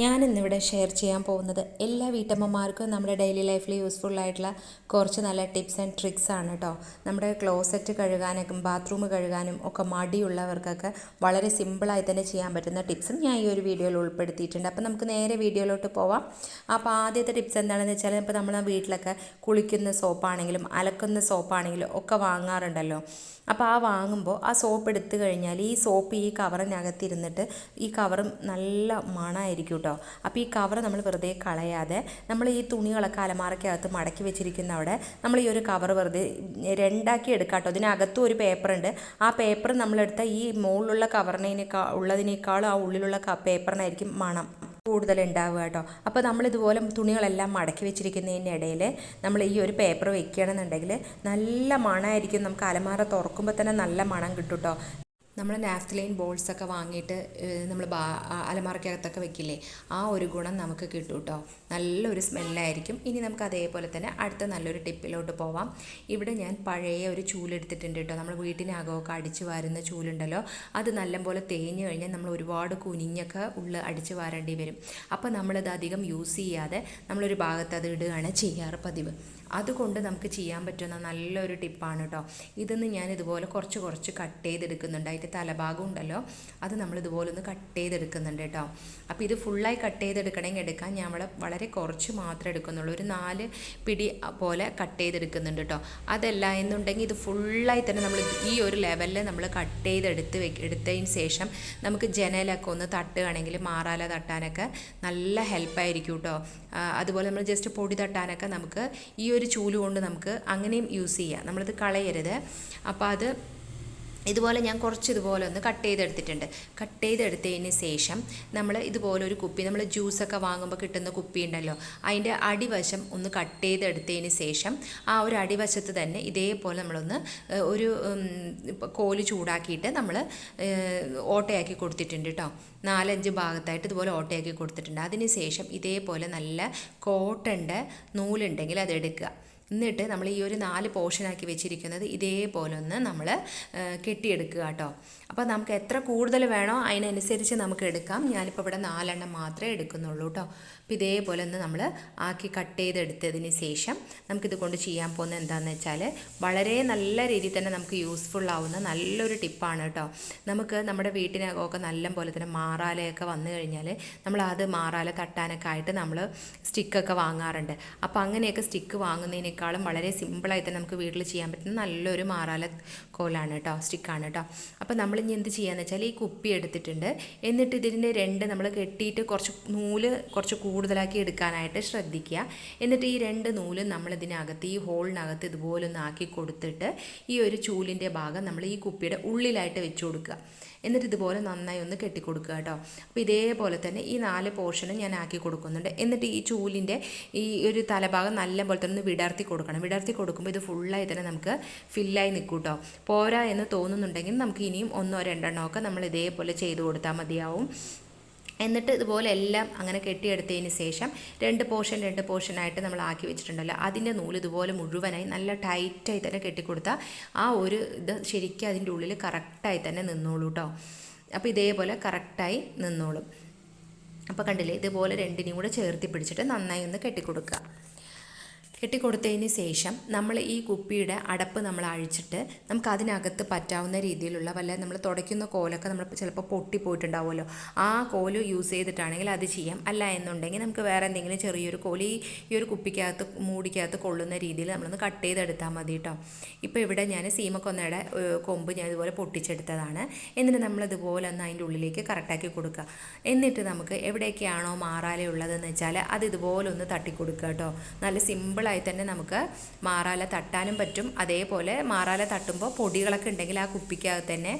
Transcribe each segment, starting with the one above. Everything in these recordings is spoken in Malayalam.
ഞാൻ ഇന്നിവിടെ ഷെയർ ചെയ്യാൻ പോകുന്നത് എല്ലാ വീട്ടമ്മമാർക്കും നമ്മുടെ ഡെയിലി ലൈഫിൽ യൂസ്ഫുൾ ആയിട്ടുള്ള കുറച്ച് നല്ല ടിപ്സ് ആൻഡ് ട്രിക്സ് ആണ് കേട്ടോ നമ്മുടെ ക്ലോസറ്റ് കഴുകാനൊക്കെ ബാത്റൂം കഴുകാനും ഒക്കെ മടിയുള്ളവർക്കൊക്കെ വളരെ സിമ്പിളായി തന്നെ ചെയ്യാൻ പറ്റുന്ന ടിപ്സും ഞാൻ ഈ ഒരു വീഡിയോയിൽ ഉൾപ്പെടുത്തിയിട്ടുണ്ട്. അപ്പോൾ നമുക്ക് നേരെ വീഡിയോയിലോട്ട് പോവാം. അപ്പോൾ ആദ്യത്തെ ടിപ്സ് എന്താണെന്ന് വെച്ചാൽ ഇപ്പോൾ നമ്മൾ വീട്ടിലൊക്കെ കുളിക്കുന്ന സോപ്പാണെങ്കിലും അലക്കുന്ന സോപ്പാണെങ്കിലും ഒക്കെ വാങ്ങാറുണ്ടല്ലോ. അപ്പോൾ ആ വാങ്ങുമ്പോൾ ആ സോപ്പ് എടുത്തു കഴിഞ്ഞാൽ ഈ സോപ്പ് ഈ കവറിനകത്തിരുന്നിട്ട് ഈ കവറും നല്ല മണമായിരിക്കും കേട്ടോ. അപ്പോൾ ഈ കവർ നമ്മൾ വെറുതെ കളയാതെ നമ്മൾ ഈ തുണികളൊക്കെ അലമാറയ്ക്കകത്ത് മടക്കി വെച്ചിരിക്കുന്ന അവിടെ നമ്മൾ ഈ ഒരു കവർ വെറുതെ രണ്ടാക്കി എടുക്കാം കേട്ടോ. ഇതിനകത്തും ഒരു പേപ്പറുണ്ട് ആ പേപ്പർ നമ്മളെടുത്ത ഈ മുകളിലുള്ള കവറിനേക്കാൾ ഉള്ളതിനേക്കാളും ആ ഉള്ളിലുള്ള പേപ്പറിനായിരിക്കും മണം കൂടുതൽ ഉണ്ടാവുക കേട്ടോ. അപ്പോൾ നമ്മൾ ഇതുപോലെ തുണികളെല്ലാം മടക്കി വെച്ചിരിക്കുന്നതിന്റെ ഇടയിൽ നമ്മൾ ഈ ഒരു പേപ്പർ വെക്കുകയാണെന്നുണ്ടെങ്കിൽ നല്ല മണമായിരിക്കും. നമുക്ക് അലമാര തുറക്കുമ്പോൾ തന്നെ നല്ല മണം കിട്ടും കേട്ടോ. നമ്മൾ നാഫ്തലൈൻ ബോൾസൊക്കെ വാങ്ങിയിട്ട് നമ്മൾ ബാ അലമാറയ്ക്കകത്തൊക്കെ വെക്കില്ലേ? ആ ഒരു ഗുണം നമുക്ക് കിട്ടും കേട്ടോ നല്ലൊരു സ്മെല്ലായിരിക്കും ഇനി നമുക്ക് അതേപോലെ തന്നെ അടുത്ത നല്ലൊരു ടിപ്പിലോട്ട് പോവാം. ഇവിടെ ഞാൻ പഴയ ഒരു ചൂലെടുത്തിട്ടുണ്ട് കേട്ടോ നമ്മൾ വീട്ടിനകമൊക്കെ അടിച്ച് വാരുന്ന ചൂലുണ്ടല്ലോ. അത് നല്ലപോലെ തേഞ്ഞ് കഴിഞ്ഞാൽ നമ്മൾ ഒരുപാട് കുനിഞ്ഞൊക്കെ ഉള്ള അടിച്ച് വാരേണ്ടി വരും. അപ്പോൾ നമ്മളിത് അധികം യൂസ് ചെയ്യാതെ നമ്മളൊരു ഭാഗത്ത് അത് ഇടുകയാണ് ചെയ്യാറ് പതിവ്. അതുകൊണ്ട് നമുക്ക് ചെയ്യാൻ പറ്റുന്ന നല്ലൊരു ടിപ്പാണ് കേട്ടോ ഇതെന്ന് ഞാൻ ഇതുപോലെ കുറച്ച് കുറച്ച് കട്ട് ചെയ്തെടുക്കുന്നുണ്ട്. അതിന്റെ തലഭാഗം ഉണ്ടല്ലോ അത് നമ്മൾ ഇതുപോലെ ഒന്ന് കട്ട് ചെയ്തെടുക്കുന്നുണ്ട് കേട്ടോ. അപ്പോൾ ഇത് ഫുള്ളായി കട്ട് ചെയ്തെടുക്കണമെങ്കിൽ എടുക്കാൻ ഞാൻ ഇവിടെ വളരെ കുറച്ച് മാത്രമേ എടുക്കുന്നുള്ളൂ. ഒരു നാല് പിടി പോലെ കട്ട് ചെയ്തെടുക്കുന്നുണ്ട് കേട്ടോ. അതല്ല എന്നുണ്ടെങ്കിൽ ഇത് ഫുള്ളായി തന്നെ നമ്മൾ ഈ ഒരു ലെവലിൽ നമ്മൾ കട്ട് ചെയ്തെടുത്ത് വെ എടുത്തതിന് ശേഷം നമുക്ക് ജനലൊക്കെ ഒന്ന് തട്ടുകയാണെങ്കിൽ മാറാല തട്ടാനൊക്കെ നല്ല ഹെൽപ്പായിരിക്കും കേട്ടോ. അതുപോലെ നമ്മൾ ജസ്റ്റ് പൊടി തട്ടാനൊക്കെ നമുക്ക് ഈ ഒരു ചൂൽ കൊണ്ട് നമുക്ക് അങ്ങനെയും യൂസ് ചെയ്യാം. നമ്മളിത് കളയരുത്. അപ്പോൾ അത് ഇതുപോലെ ഞാൻ കുറച്ച് ഇതുപോലെ ഒന്ന് കട്ട് ചെയ്തെടുത്തിട്ടുണ്ട്. കട്ട് ചെയ്തെടുത്തതിന് ശേഷം നമ്മൾ ഇതുപോലെ ഒരു കുപ്പി നമ്മൾ ജ്യൂസൊക്കെ വാങ്ങുമ്പോൾ കിട്ടുന്ന കുപ്പി ഉണ്ടല്ലോ അതിന്റെ അടിവശം ഒന്ന് കട്ട് ചെയ്തെടുത്തതിന് ശേഷം ആ ഒരു അടിവശത്ത് തന്നെ ഇതേപോലെ നമ്മളൊന്ന് ഒരു കോൽ ചൂടാക്കിയിട്ട് നമ്മൾ ഓട്ടയാക്കി കൊടുത്തിട്ടുണ്ട് കേട്ടോ നാലഞ്ച് ഭാഗത്തായിട്ട് ഇതുപോലെ ഓട്ടയാക്കി കൊടുത്തിട്ടുണ്ട്. അതിന് ശേഷം ഇതേപോലെ നല്ല കോട്ടന്റെ നൂലുണ്ടെങ്കിൽ അതെടുക്കുക. എന്നിട്ട് നമ്മൾ ഈ ഒരു നാല് പോർഷനാക്കി വെച്ചിരിക്കുന്നത് ഇതേപോലെ ഒന്ന് നമ്മൾ കെട്ടിയെടുക്കുക കേട്ടോ. അപ്പോൾ നമുക്ക് എത്ര കൂടുതൽ വേണോ അതിനനുസരിച്ച് നമുക്ക് എടുക്കാം. ഞാനിപ്പോൾ ഇവിടെ നാലെണ്ണം മാത്രമേ എടുക്കുന്നുള്ളൂ കേട്ടോ. അപ്പോൾ ഇതേപോലെ ഒന്ന് നമ്മൾ ആക്കി കട്ട് ചെയ്തെടുത്തതിന് ശേഷം നമുക്കിത് കൊണ്ട് ചെയ്യാൻ പോകുന്നത് എന്താണെന്ന് വെച്ചാൽ വളരെ നല്ല രീതിയിൽ തന്നെ നമുക്ക് യൂസ്ഫുൾ ആവുന്ന നല്ലൊരു ടിപ്പാണ് കേട്ടോ. നമുക്ക് നമ്മുടെ വീട്ടിനകമൊക്കെ നല്ല പോലെ തന്നെ മാറാലയൊക്കെ വന്നു കഴിഞ്ഞാൽ നമ്മൾ അത് മാറാല തട്ടാനൊക്കെ ആയിട്ട് നമ്മൾ സ്റ്റിക്കൊക്കെ വാങ്ങാറുണ്ട്. അപ്പോൾ അങ്ങനെയൊക്കെ സ്റ്റിക്ക് വാങ്ങുന്നതിനേക്കാളും വളരെ സിമ്പിളായി തന്നെ നമുക്ക് വീട്ടിൽ ചെയ്യാൻ പറ്റുന്ന നല്ലൊരു മാറാല കോലാണ് കേട്ടോ സ്റ്റിക്കാണ് കേട്ടോ. അപ്പോൾ നമ്മൾ ഇനി എന്ത് ചെയ്യാന്ന് വെച്ചാൽ ഈ കുപ്പി എടുത്തിട്ടുണ്ട്. എന്നിട്ട് ഇതിന്റെ രണ്ട് നമ്മൾ കെട്ടിയിട്ട് കുറച്ച് നൂൽ കുറച്ച് കൂടുതലാക്കി എടുക്കാനായിട്ട് ശ്രദ്ധിക്കുക. എന്നിട്ട് ഈ രണ്ട് നൂലും നമ്മൾ ഇതിനകത്ത് ഈ ഹോളിനകത്ത് ഇതുപോലെ ഒന്ന് ആക്കി കൊടുത്തിട്ട് ഈ ഒരു ചൂലിന്റെ ഭാഗം നമ്മൾ ഈ കുപ്പിയുടെ ഉള്ളിലായിട്ട് വെച്ച് കൊടുക്കുക. എന്നിട്ട് ഇതുപോലെ നന്നായി ഒന്ന് കെട്ടിക്കൊടുക്കുക കേട്ടോ. അപ്പോൾ ഇതേപോലെ തന്നെ ഈ നാല് പോർഷനും ഞാൻ ആക്കി കൊടുക്കുന്നുണ്ട്. എന്നിട്ട് ഈ ചൂലിന്റെ ഈ ഒരു തലഭാഗം നല്ല പോലെ തന്നെ ഒന്ന് വിടർത്തി കൊടുക്കണം. വിടർത്തി കൊടുക്കുമ്പോൾ ഇത് ഫുള്ളായി തന്നെ നമുക്ക് ഫില്ലായി നിൽക്കും കേട്ടോ പോരാ എന്ന് തോന്നുന്നുണ്ടെങ്കിൽ നമുക്ക് ഇനിയും ഒന്നോ രണ്ടെണ്ണോ ഒക്കെ നമ്മൾ ഇതേപോലെ ചെയ്തു കൊടുത്താൽ മതിയാവും. എന്നിട്ട് ഇതുപോലെ എല്ലാം അങ്ങനെ കെട്ടിയെടുത്തതിന് ശേഷം രണ്ട് പോർഷൻ രണ്ട് പോർഷനായിട്ട് നമ്മൾ ആക്കി വെച്ചിട്ടുണ്ടല്ലോ. അതിന്റെ നൂൽ ഇതുപോലെ മുഴുവനായി നല്ല ടൈറ്റായി തന്നെ കെട്ടിക്കൊടുത്താൽ ആ ഒരു ഇത് ശരിക്കും അതിന്റെ ഉള്ളിൽ കറക്റ്റായി തന്നെ നിന്നോളൂ കേട്ടോ അപ്പോൾ ഇതേപോലെ കറക്റ്റായി നിന്നോളും. അപ്പോൾ കണ്ടില്ലേ? ഇതുപോലെ രണ്ടിനെയും കൂടെ ചേർത്തി പിടിച്ചിട്ട് നന്നായി ഒന്ന് കെട്ടിക്കൊടുക്കുക. കെട്ടിക്കൊടുത്തതിന് ശേഷം നമ്മൾ ഈ കുപ്പിയുടെ അടപ്പ് നമ്മൾ അഴിച്ചിട്ട് നമുക്ക് അതിനകത്ത് പറ്റാവുന്ന രീതിയിലുള്ള വല്ല നമ്മൾ തുടയ്ക്കുന്ന കോലൊക്കെ നമ്മൾ ചിലപ്പോൾ പൊട്ടിപ്പോയിട്ടുണ്ടാവുമല്ലോ ആ കോൽ യൂസ് ചെയ്തിട്ടാണെങ്കിൽ അത് ചെയ്യാം. അല്ല എന്നുണ്ടെങ്കിൽ നമുക്ക് വേറെ എന്തെങ്കിലും ചെറിയൊരു കോൽ ഈ ഒരു കുപ്പിക്കകത്ത് മൂടിക്കകത്ത് കൊള്ളുന്ന രീതിയിൽ നമ്മളൊന്ന് കട്ട് ചെയ്തെടുത്താൽ മതി കേട്ടോ ഇപ്പോൾ ഇവിടെ ഞാൻ സീമക്കൊന്നയുടെ കൊമ്പ് ഞാൻ ഇതുപോലെ പൊട്ടിച്ചെടുത്തതാണ്. എന്നിട്ട് നമ്മളിതുപോലെ ഒന്ന് അതിന്റെ ഉള്ളിലേക്ക് കറക്റ്റാക്കി കൊടുക്കുക. എന്നിട്ട് നമുക്ക് എവിടെയൊക്കെയാണോ മാറാലേ ഉള്ളതെന്ന് വെച്ചാൽ അത് ഇതുപോലെ ഒന്ന് തട്ടിക്കൊടുക്കുക കേട്ടോ നല്ല സിമ്പിൾ സിമ്പിളായി തന്നെ നമുക്ക് മാറാല തട്ടാനും പറ്റും. അതേപോലെ മാറാല തട്ടുമ്പോൾ പൊടികളൊക്കെ ഉണ്ടെങ്കിൽ ആ കുപ്പിക്കകത്ത് തന്നെ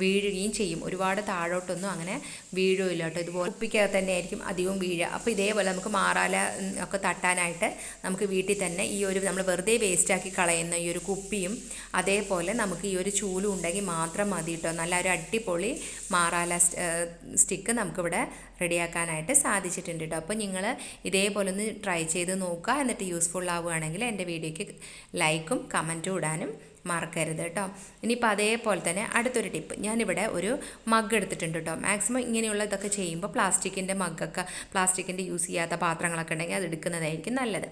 വീഴുകയും ചെയ്യും. ഒരുപാട് താഴോട്ടൊന്നും അങ്ങനെ വീഴുമില്ല കേട്ടോ. ഇതുപോലെ കുപ്പിക്കകത്ത് തന്നെ ആയിരിക്കും അധികവും വീഴുക. അപ്പോൾ ഇതേപോലെ നമുക്ക് മാറാല ഒക്കെ തട്ടാനായിട്ട് നമുക്ക് വീട്ടിൽ തന്നെ ഈ ഒരു നമ്മൾ വെറുതെ വേസ്റ്റാക്കി കളയുന്ന ഈ ഒരു കുപ്പിയും അതേപോലെ നമുക്ക് ഈ ഒരു ചൂലും ഉണ്ടെങ്കിൽ മാത്രം മതി കേട്ടോ. നല്ല ഒരു അടിപൊളി മാറാല സ്റ്റിക്ക് നമുക്കിവിടെ റെഡിയാക്കാനായിട്ട് സാധിച്ചിട്ടുണ്ട് കേട്ടോ. അപ്പോൾ നിങ്ങൾ ഇതേപോലെ ഒന്ന് ട്രൈ ചെയ്ത് നോക്കുക. എന്നിട്ട് യൂസ്ഫുൾ ആവുകയാണെങ്കിൽ എന്റെ വീഡിയോയ്ക്ക് ലൈക്കും കമന്റും ഇടാനും മറക്കരുത് കേട്ടോ. ഇനിയിപ്പോൾ അതേപോലെ തന്നെ അടുത്തൊരു ടിപ്പ് ഞാനിവിടെ ഒരു മഗ് എടുത്തിട്ടുണ്ട് കേട്ടോ. മാക്സിമം ഇങ്ങനെയുള്ള ഇതൊക്കെ ചെയ്യുമ്പോൾ പ്ലാസ്റ്റിക്കിന്റെ മഗ്ഗൊക്കെ പ്ലാസ്റ്റിക്കിന്റെ യൂസ് ചെയ്യാത്ത പാത്രങ്ങളൊക്കെ ഉണ്ടെങ്കിൽ അത് എടുക്കുന്നതായിരിക്കും നല്ലത്.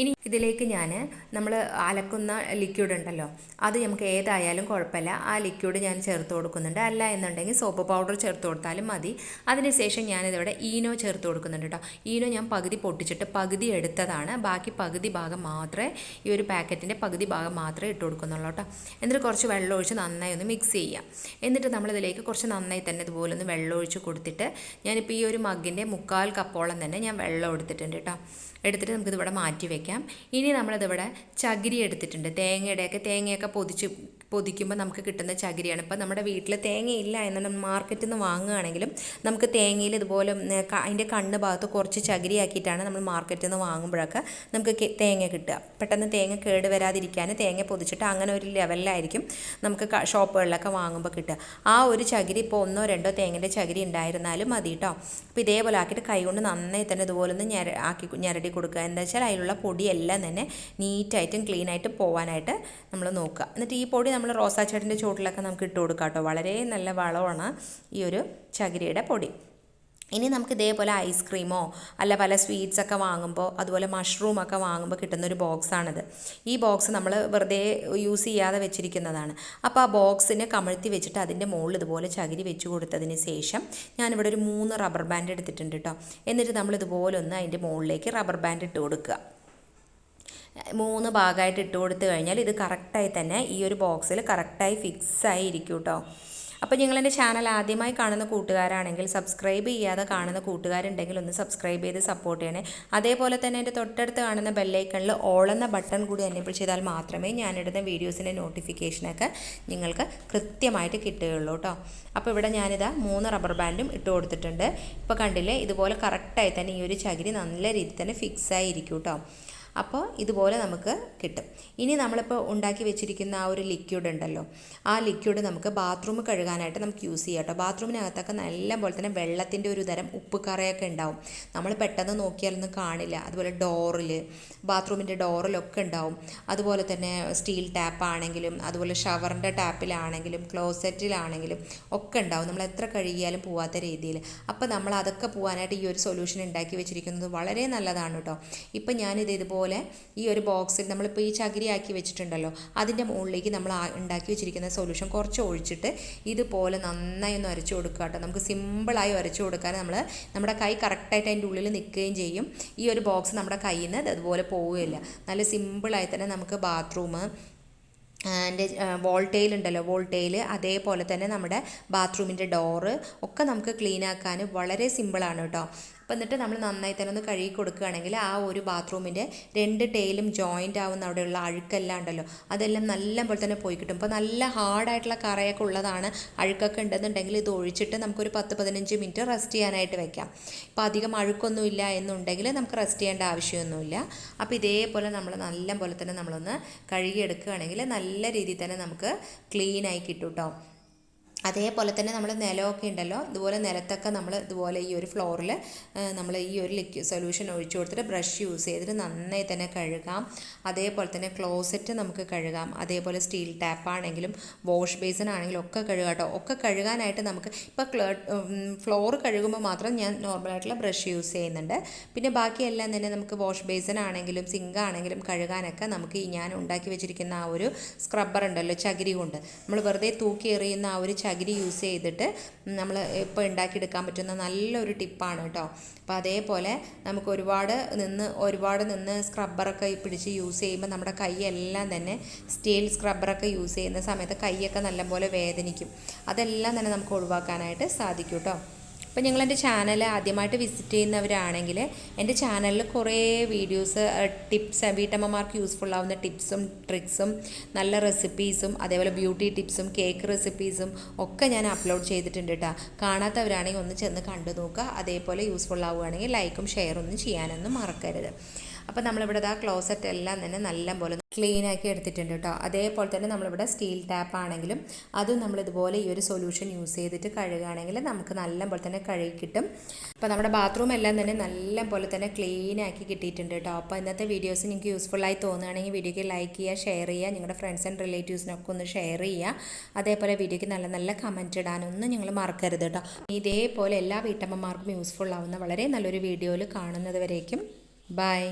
ഇനി ഇതിലേക്ക് ഞാൻ നമ്മൾ അലക്കുന്ന ലിക്വിഡ് ഉണ്ടല്ലോ. അത് നമുക്ക് ഏതായാലും കുഴപ്പമില്ല. ആ ലിക്വിഡ് ഞാൻ ചേർത്ത് കൊടുക്കുന്നുണ്ട്. അല്ല എന്നുണ്ടെങ്കിൽ സോപ്പ് പൗഡർ ചേർത്ത് കൊടുത്താലും മതി. അതിനുശേഷം ഞാനിതിവിടെ ഈനോ ചേർത്ത് കൊടുക്കുന്നുണ്ട് കേട്ടോ. ഈനോ ഞാൻ പകുതി പൊട്ടിച്ചിട്ട് പകുതി എടുത്തതാണ്. ബാക്കി പകുതി ഭാഗം മാത്രമേ ഈ ഒരു പാക്കറ്റിന്റെ പകുതി ഭാഗം മാത്രമേ ഇട്ട് കൊടുക്കുന്നുള്ളൂ കേട്ടോ. എന്നിട്ട് കുറച്ച് വെള്ളം ഒഴിച്ച് നന്നായി ഒന്ന് മിക്സ് ചെയ്യാം. എന്നിട്ട് നമ്മളിതിലേക്ക് കുറച്ച് നന്നായി തന്നെ ഇതുപോലെ ഒന്ന് വെള്ളം ഒഴിച്ച് കൊടുത്തിട്ട് ഞാനിപ്പോൾ ഈ ഒരു മഗ്ഗിന്റെ മുക്കാൽ കപ്പോളം തന്നെ ഞാൻ വെള്ളം എടുത്തിട്ടുണ്ട് കേട്ടോ. എടുത്തിട്ട് നമുക്കിതിവിടെ മാറ്റി വെക്കാം. ഇനി നമ്മളിതിവിടെ ചകിരി എടുത്തിട്ടുണ്ട്. തേങ്ങയുടെയൊക്കെ തേങ്ങയൊക്കെ പൊതിച്ച് പൊതിക്കുമ്പോൾ നമുക്ക് കിട്ടുന്ന ചകിരിയാണ്. ഇപ്പോൾ നമ്മുടെ വീട്ടിൽ തേങ്ങയില്ല എന്നുണ്ടെങ്കിൽ മാർക്കറ്റിൽ നിന്ന് വാങ്ങുകയാണെങ്കിലും നമുക്ക് തേങ്ങയിൽ ഇതുപോലെ അതിന്റെ കണ്ണ് ഭാഗത്ത് കുറച്ച് ചകിരിയാക്കിയിട്ടാണ് നമ്മൾ മാർക്കറ്റിൽ നിന്ന് വാങ്ങുമ്പോഴൊക്കെ നമുക്ക് തേങ്ങ കിട്ടുക. പെട്ടെന്ന് തേങ്ങ കേട് വരാതിരിക്കാൻ തേങ്ങ പൊതിച്ചിട്ട് അങ്ങനെ ഒരു ലെവലിലായിരിക്കും നമുക്ക് ഷോപ്പുകളിലൊക്കെ വാങ്ങുമ്പോൾ കിട്ടുക. ആ ഒരു ചകിരി ഇപ്പോൾ ഒന്നോ രണ്ടോ തേങ്ങന്റെ ചകിരി ഉണ്ടായിരുന്നാലും മതി കേട്ടോ അപ്പോൾ ഇതേപോലെ ആക്കിയിട്ട് കൈകൊണ്ട് നന്നായി തന്നെ ഇതുപോലെ ഒന്ന് ഞര ആക്കി ഞരടി കൊടുക്കുക. എന്താ വെച്ചാൽ അതിലുള്ള പൊടിയെല്ലാം തന്നെ നീറ്റായിട്ടും ക്ലീനായിട്ട് പോകാനായിട്ട് നമ്മൾ നോക്കുക. എന്നിട്ട് ഈ പൊടി നമ്മൾ റോസാ ചെടിന്റെ ചുവട്ടിലൊക്കെ നമുക്ക് ഇട്ട് കൊടുക്കാം കേട്ടോ. വളരെ നല്ല വളമാണ് ഈ ഒരു ചകിരിയുടെ പൊടി. ഇനി നമുക്ക് ഇതേപോലെ ഐസ്ക്രീമോ അല്ല പല സ്വീറ്റ്സ് ഒക്കെ വാങ്ങുമ്പോൾ അതുപോലെ മഷ്റൂം ഒക്കെ വാങ്ങുമ്പോൾ കിട്ടുന്ന ഒരു ബോക്സാണിത് ഈ ബോക്സ് നമ്മൾ വെറുതെ യൂസ് ചെയ്യാതെ വെച്ചിരിക്കുന്നതാണ്. അപ്പോൾ ആ ബോക്സിനെ കമഴ്ത്തി വെച്ചിട്ട് അതിന്റെ മുകളിൽ ഇതുപോലെ ചകിരി വെച്ച് കൊടുത്തതിന് ശേഷം ഞാനിവിടെ ഒരു മൂന്ന് റബ്ബർ ബാൻഡ് എടുത്തിട്ടുണ്ട് കേട്ടോ. എന്നിട്ട് നമ്മൾ ഇതുപോലെ ഒന്ന് അതിന്റെ മുകളിലേക്ക് റബ്ബർ ബാൻഡ് ഇട്ട് കൊടുക്കുക. മൂന്ന് ഭാഗമായിട്ട് ഇട്ട് കൊടുത്തു കഴിഞ്ഞാൽ ഇത് കറക്റ്റായി തന്നെ ഈ ഒരു ബോക്സിൽ കറക്റ്റായി ഫിക്സ് ആയി ഇരിക്കും കേട്ടോ അപ്പോൾ നിങ്ങളെന്റെ ചാനൽ ആദ്യമായി കാണുന്ന കൂട്ടുകാരാണെങ്കിൽ സബ്സ്ക്രൈബ് ചെയ്യാതെ കാണുന്ന കൂട്ടുകാരുണ്ടെങ്കിൽ ഒന്ന് സബ്സ്ക്രൈബ് ചെയ്ത് സപ്പോർട്ട് ചെയ്യണേ. അതേപോലെ തന്നെ എന്റെ തൊട്ടടുത്ത് കാണുന്ന ബെല്ലൈക്കണിൽ ഓൾ എന്ന ബട്ടൺ കൂടി എനേബിൾ ചെയ്താൽ മാത്രമേ ഞാനിടുന്ന വീഡിയോസിന്റെ നോട്ടിഫിക്കേഷനൊക്കെ നിങ്ങൾക്ക് കൃത്യമായിട്ട് കിട്ടുകയുള്ളൂ കേട്ടോ അപ്പോൾ ഇവിടെ ഞാനിതാ മൂന്ന് റബ്ബർ ബാൻഡും ഇട്ട് കൊടുത്തിട്ടുണ്ട്. ഇപ്പോൾ കണ്ടില്ലേ ഇതുപോലെ കറക്റ്റായി തന്നെ ഈ ഒരു ചകിരി നല്ല രീതിയിൽ തന്നെ ഫിക്സ് ആയിരിക്കും കേട്ടോ അപ്പോൾ ഇതുപോലെ നമുക്ക് കിട്ടും. ഇനി നമ്മളിപ്പോൾ ഉണ്ടാക്കി വെച്ചിരിക്കുന്ന ആ ഒരു ലിക്വിഡ് ഉണ്ടല്ലോ ആ ലിക്വിഡ് നമുക്ക് ബാത്റൂം കഴുകാനായിട്ട് നമുക്ക് യൂസ് ചെയ്യാം കേട്ടോ ബാത്റൂമിനകത്തൊക്കെ നല്ല പോലെ തന്നെ വെള്ളത്തിന്റെ ഒരു തരം ഉപ്പ് കറയൊക്കെ ഉണ്ടാവും. നമ്മൾ പെട്ടെന്ന് നോക്കിയാലൊന്നും കാണില്ല. അതുപോലെ ഡോറിൽ ബാത്റൂമിന്റെ ഡോറിലൊക്കെ ഉണ്ടാവും. അതുപോലെ തന്നെ സ്റ്റീൽ ടാപ്പ് ആണെങ്കിലും അതുപോലെ ഷവറിന്റെ ടാപ്പിലാണെങ്കിലും ക്ലോസറ്റിലാണെങ്കിലും ഒക്കെ ഉണ്ടാവും. നമ്മൾ എത്ര കഴുകിയാലും പോവാത്ത രീതിയിൽ. അപ്പോൾ നമ്മൾ അതൊക്കെ പോകാനായിട്ട് ഈ ഒരു സൊല്യൂഷൻ ഉണ്ടാക്കി വെച്ചിരിക്കുന്നത് വളരെ നല്ലതാണ് കേട്ടോ ഇപ്പം ഞാനിത് ഇതുപോലെ ഈ ഒരു ബോക്സിൽ നമ്മളിപ്പോൾ ഈ ചകിരിയാക്കി വെച്ചിട്ടുണ്ടല്ലോ അതിന്റെ മുകളിലേക്ക് നമ്മൾ ഉണ്ടാക്കി വെച്ചിരിക്കുന്ന സൊല്യൂഷൻ കുറച്ച് ഒഴിച്ചിട്ട് ഇതുപോലെ നന്നായി ഒന്ന് അരച്ചു കൊടുക്കുക കേട്ടോ. നമുക്ക് സിമ്പിളായി അരച്ചു കൊടുക്കാൻ നമ്മൾ നമ്മുടെ കൈ കറക്റ്റായിട്ട് അതിന്റെ ഉള്ളിൽ നിൽക്കുകയും ചെയ്യും. ഈ ഒരു ബോക്സ് നമ്മുടെ കയ്യിൽ നിന്ന് അതുപോലെ പോവുകയില്ല. നല്ല സിമ്പിളായി തന്നെ നമുക്ക് ബാത്റൂം എന്റെ വോൾട്ടേൽ ഉണ്ടല്ലോ വോൾട്ടേൽ അതേപോലെ തന്നെ നമ്മുടെ ബാത്റൂമിന്റെ ഡോറ് ഒക്കെ നമുക്ക് ക്ലീൻ ആക്കാൻ വളരെ സിമ്പിളാണ് കേട്ടോ. അപ്പോൾ എന്നിട്ട് നമ്മൾ നന്നായി തന്നെ ഒന്ന് കഴുകി കൊടുക്കുകയാണെങ്കിൽ ആ ഒരു ബാത്റൂമിന്റെ രണ്ട് ടേലും ജോയിന്റ് ആവുന്ന അവിടെയുള്ള അഴുക്കെല്ലാം ഉണ്ടല്ലോ അതെല്ലാം നല്ല പോലെ തന്നെ പോയി കിട്ടും. അപ്പോൾ നല്ല ഹാർഡായിട്ടുള്ള കറയൊക്കെ ഉള്ളതാണ് അഴുക്കൊക്കെ ഉണ്ടെന്നുണ്ടെങ്കിൽ ഇത് ഒഴിച്ചിട്ട് നമുക്കൊരു പത്ത് പതിനഞ്ച് മിനിറ്റ് റെസ്റ്റ് ചെയ്യാനായിട്ട് വെക്കാം. ഇപ്പോൾ അധികം അഴുക്കൊന്നും ഇല്ല എന്നുണ്ടെങ്കിൽ നമുക്ക് റെസ്റ്റ് ചെയ്യേണ്ട ആവശ്യമൊന്നുമില്ല. അപ്പോൾ ഇതേപോലെ നമ്മൾ നല്ല പോലെ തന്നെ നമ്മളൊന്ന് കഴുകിയെടുക്കുകയാണെങ്കിൽ നല്ല രീതിയിൽ തന്നെ നമുക്ക് ക്ലീനായി കിട്ടും കേട്ടോ അതേപോലെ തന്നെ നമ്മൾ നിലമൊക്കെ ഉണ്ടല്ലോ ഇതുപോലെ നിലത്തൊക്കെ നമ്മൾ ഇതുപോലെ ഈ ഒരു ഫ്ലോറിൽ നമ്മൾ ഈ ഒരു ലിക്വിഡ് സൊല്യൂഷൻ ഒഴിച്ചു കൊടുത്തിട്ട് ബ്രഷ് യൂസ് ചെയ്തിട്ട് നന്നായി തന്നെ കഴുകാം. അതേപോലെ തന്നെ ക്ലോസറ്റ് നമുക്ക് കഴുകാം. അതേപോലെ സ്റ്റീൽ ടാപ്പാണെങ്കിലും വാഷ് ബേസിൻ ആണെങ്കിലും ഒക്കെ കഴുകാട്ടോ കേട്ടോ. ഒക്കെ കഴുകാനായിട്ട് നമുക്ക് ഇപ്പോൾ ഫ്ലോർ കഴുകുമ്പോൾ മാത്രം ഞാൻ നോർമലായിട്ടുള്ള ബ്രഷ് യൂസ് ചെയ്യുന്നുണ്ട്. പിന്നെ ബാക്കിയെല്ലാം തന്നെ നമുക്ക് വാഷ് ബേസിൻ ആണെങ്കിലും സിങ്ക് ആണെങ്കിലും കഴുകാനൊക്കെ നമുക്ക് ഈ ഞാൻ ഉണ്ടാക്കി വെച്ചിരിക്കുന്ന ആ ഒരു സ്ക്രബ്ബർ ഉണ്ടല്ലോ ചകിരി കൊണ്ട്. നമ്മൾ വെറുതെ തൂക്കി എറിയുന്ന ആ ഒരു ചകിരി യൂസ് ചെയ്തിട്ട് നമ്മൾ ഇപ്പോൾ ഉണ്ടാക്കിയെടുക്കാൻ പറ്റുന്ന നല്ലൊരു ടിപ്പാണ് കേട്ടോ അപ്പോൾ അതേപോലെ നമുക്ക് ഒരുപാട് നിന്ന് ഒരുപാട് നിന്ന് സ്ക്രബ്ബറൊക്കെ പിടിച്ച് യൂസ് ചെയ്യുമ്പോൾ നമ്മുടെ കൈയെല്ലാം തന്നെ സ്റ്റീൽ സ്ക്രബ്ബറൊക്കെ യൂസ് ചെയ്യുന്ന സമയത്ത് കൈയൊക്കെ നല്ലപോലെ വേദനിക്കും. അതെല്ലാം തന്നെ നമുക്ക് ഒഴിവാക്കാനായിട്ട് സാധിക്കും കേട്ടോ അപ്പോൾ നിങ്ങൾ എന്റെ ചാനൽ ആദ്യമായിട്ട് വിസിറ്റ് ചെയ്യുന്നവരാണെങ്കിൽ എന്റെ ചാനലിൽ കുറേ വീഡിയോസ് ടിപ്സ് വീട്ടമ്മമാർക്ക് യൂസ്ഫുൾ ആവുന്ന ടിപ്സും ട്രിക്സും നല്ല റെസിപ്പീസും അതേപോലെ ബ്യൂട്ടി ടിപ്സും കേക്ക് റെസിപ്പീസും ഒക്കെ ഞാൻ അപ്ലോഡ് ചെയ്തിട്ടുണ്ട് കേട്ടോ കാണാത്തവരാണെങ്കിൽ ഒന്ന് ചെന്ന് കണ്ടു നോക്കുക. അതേപോലെ യൂസ്ഫുൾ ആവുകയാണെങ്കിൽ ലൈക്കും ഷെയറൊന്നും ചെയ്യാനൊന്നും മറക്കരുത്. അപ്പോൾ നമ്മളിവിടെ ആ ക്ലോസറ്റ് എല്ലാം തന്നെ നല്ല പോലെ ക്ലീൻ ആക്കി എടുത്തിട്ടുണ്ട് കേട്ടോ അതേപോലെ തന്നെ നമ്മളിവിടെ സ്റ്റീൽ ടാപ്പ് ആണെങ്കിലും അതും നമ്മൾ ഇതുപോലെ ഈ ഒരു സൊല്യൂഷൻ യൂസ് ചെയ്തിട്ട് കഴുകുകയാണെങ്കിൽ നമുക്ക് നല്ല പോലെ തന്നെ കഴുകി കിട്ടും. അപ്പോൾ നമ്മുടെ ബാത്റൂം എല്ലാം തന്നെ നല്ല പോലെ തന്നെ ക്ലീൻ ആക്കി കിട്ടിയിട്ടുണ്ട് കേട്ടോ അപ്പോൾ ഇന്നത്തെ വീഡിയോസ് നിങ്ങൾക്ക് യൂസ്ഫുൾ ആയി തോന്നുകയാണെങ്കിൽ വീഡിയോക്ക് ലൈക്ക് ചെയ്യുക ഷെയർ ചെയ്യുക നിങ്ങളുടെ ഫ്രണ്ട്സ് ആൻഡ് റിലേറ്റീവ്സിനൊക്കെ ഒന്ന് ഷെയർ ചെയ്യുക. അതേപോലെ വീഡിയോക്ക് നല്ല നല്ല കമന്റ് ഇടാനൊന്നും നിങ്ങൾ മറക്കരുത് കേട്ടോ ഇതേപോലെ എല്ലാ വീട്ടമ്മമാർക്കും യൂസ്ഫുൾ ആവുന്ന വളരെ നല്ലൊരു വീഡിയോയിൽ കാണുന്നത് വരേക്കും. ബൈ